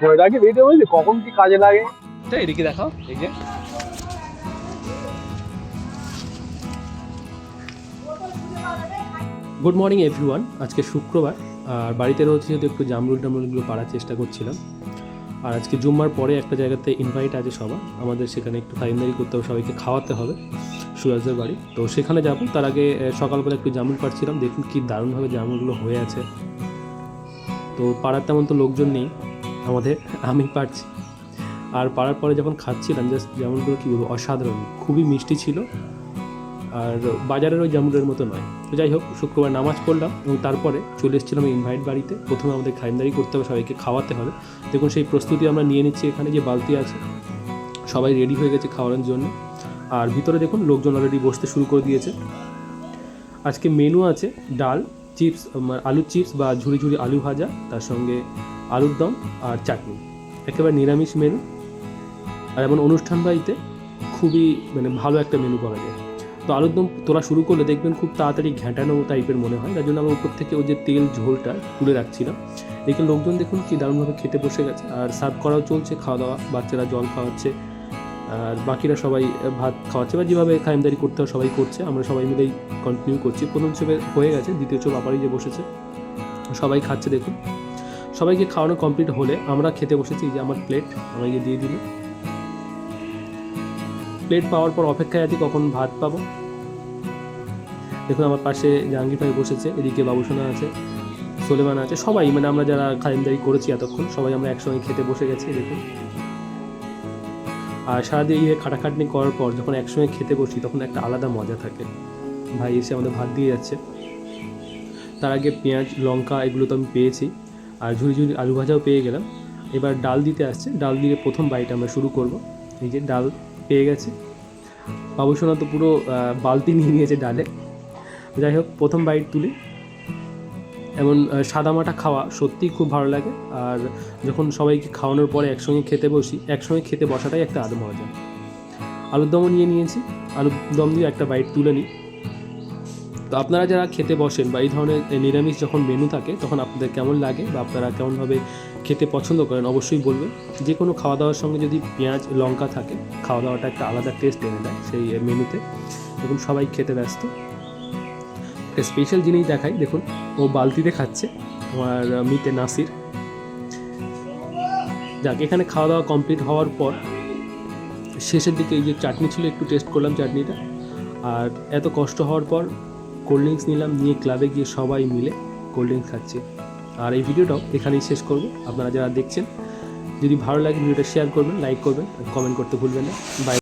ধরে রাখি ভিডিও বুঝলি কখন কি কাজে লাগে? এদিকে দেখাও এই যে। গুড মর্নিং এভরিওয়ান আজকে শুক্রবার আর বাড়িতে রয়েছে যেহেতু একটু জামরুল টামরুলগুলো পাড়ার চেষ্টা করছিলাম। আর আজকে জুম্মার পরে একটা জায়গাতে ইনভাইট আছে সবার। আমাদের সেখানে একটু খাইন্দারি করতে হবে সবাইকে খাওয়াতে হবে সুরাজের বাড়ি। তো সেখানে যাব। তার আগে সকালবেলা একটু জামরুল পাড়ছিলাম দেখুন কি দারুণভাবে জামরুলগুলো হয়ে আছে। তো পাড়ার তেমন তো লোকজন নেই। আমাদের আমি পারছি। আর পাড়ার পরে যখন খাচ্ছিলাম জাস্ট জামরুলগুলো কী বলব, অসাধারণ, খুবই মিষ্টি ছিল। আর বাজারের ওই জামুনের মতো নয়। তো যাই হোক, শুক্রবার নামাজ পড়লাম এবং তারপরে চলে এসেছিলাম ইনভাইট বাড়িতে। প্রথমে আমাদের খাইন্দারি করতে হবে, সবাইকে খাওয়াতে হবে। দেখুন, সেই প্রস্তুতি আমরা নিয়ে নিচ্ছি এখানে, যে বালতি আছে। সবাই রেডি হয়ে গেছে খাওয়ানোর জন্য। আর ভিতরে দেখুন, লোকজন অলরেডি বসতে শুরু করে দিয়েছে। আজকে মেনু আছে ডাল চিপস আলুর চিপস বা ঝুড়ি ঝুড়ি আলু ভাজা, তার সঙ্গে আলুর দম আর চাটনি। একেবারে নিরামিষ মেনু। আর এমন অনুষ্ঠান বাড়িতে খুবই মানে ভালো একটা মেনু পাওয়া যায়। তো আলুর দম তোলা শুরু করলে দেখবেন খুব তাড়াতাড়ি ঘ্যাঁটানো টাইপের মনে হয়। তার জন্য আমরা উপর থেকে ওই যে তেল ঝোলটা তুলে রাখছিলাম। এদিকে লোকজন দেখুন কি দারুণভাবে খেতে বসে গেছে। আর সার্ভ করাও চলছে, খাওয়া দাওয়া, বাচ্চারা জল খাওয়াচ্ছে। আর বাকিরা সবাই ভাত খাওয়াচ্ছে বা যেভাবে খাইমদারি করতে হয় সবাই করছে। আমরা সবাই মিলেই কন্টিনিউ করছি। প্রথম হিসেবে হয়ে গেছে, দ্বিতীয় চোখ আবারই যে বসেছে, সবাই খাচ্ছে দেখুন। সবাইকে খাওয়ানো কমপ্লিট হলে আমরা খেতে বসেছি যে আমার প্লেট আমাকে দিয়ে দিল। প্লেট পাওয়ার পর অপেক্ষায় আছি কখন ভাত পাবো। দেখুন আমার পাশে জাহাঙ্গীর ভাই বসেছে, এদিকে বাবুসোনা আছে, সোলেমান আছে, সবাই মানে আমরা যারা খাইমদারি করেছি এতক্ষণ, সবাই আমরা একসঙ্গে খেতে বসে গেছি, দেখুন। আর সারাদিন ইয়ে খাটাখাটনি করার পর যখন একসঙ্গে খেতে বসি, তখন একটা আলাদা মজা থাকে। ভাই এসে আমাদের ভাত দিয়ে যাচ্ছে। তার আগে পেঁয়াজ, লঙ্কা এগুলো তো আমি পেয়েছি। আর ঝুড়ি ঝুড়ি আলু ভাজাও পেয়ে গেলাম। এবার ডাল দিতে আসছে। ডাল দিয়ে প্রথম বাইট আমরা শুরু করব। এই যে ডাল পেয়ে গেছে। বাবুসোনা তো পুরো বালতি নিয়ে নিয়েছে ডালে। যাই হোক, প্রথম বাইট তুলি। এমন সাদামাটা খাওয়া সত্যিই খুব ভালো লাগে। আর যখন সবাইকে খাওয়ানোর পরে একসঙ্গে খেতে বসি, একসঙ্গে খেতে বসাটাই একটা আদম মজা আলুর দমও নিয়ে নিয়েছি। আলুর দম দিয়ে একটা বাইট তুলে নিই। তো আপনারা যারা খেতে বসেন বা এই ধরনের নিরামিষ যখন মেনু থাকে, তখন আপনাদের কেমন লাগে বা আপনারা কেমনভাবে খেতে পছন্দ করেন অবশ্যই বলবেন। যে কোনো খাওয়া দাওয়ার সঙ্গে যদি পেঁয়াজ, লঙ্কা থাকে খাওয়া দাওয়াটা একটা আলাদা টেস্ট এনে দেয় সেই মেনুতে এবং সবাই খেতে ব্যস্ত। একটা স্পেশাল জিনিস দেখাই, দেখুন, ও বালতিতে খাচ্ছে আমার মিতে নাসির। যাক, এখানে খাওয়া দাওয়া কমপ্লিট হওয়ার পর, শেষের দিকে এই যে চাটনি ছিল, একটু টেস্ট করলাম চাটনিটা। আর এত কষ্ট হওয়ার পর কোল্ড ড্রিঙ্কস নিলাম, নিয়ে ক্লাবে গিয়ে সবাই মিলে কোল্ড ড্রিঙ্কস খাচ্ছি। আর এই ভিডিওটাও এখানেই শেষ করব। আপনারা যারা দেখছেন, যদি ভালো লাগে ভিডিওটা শেয়ার করবেন লাইক করবেন কমেন্ট করতে ভুলবেন না। বাই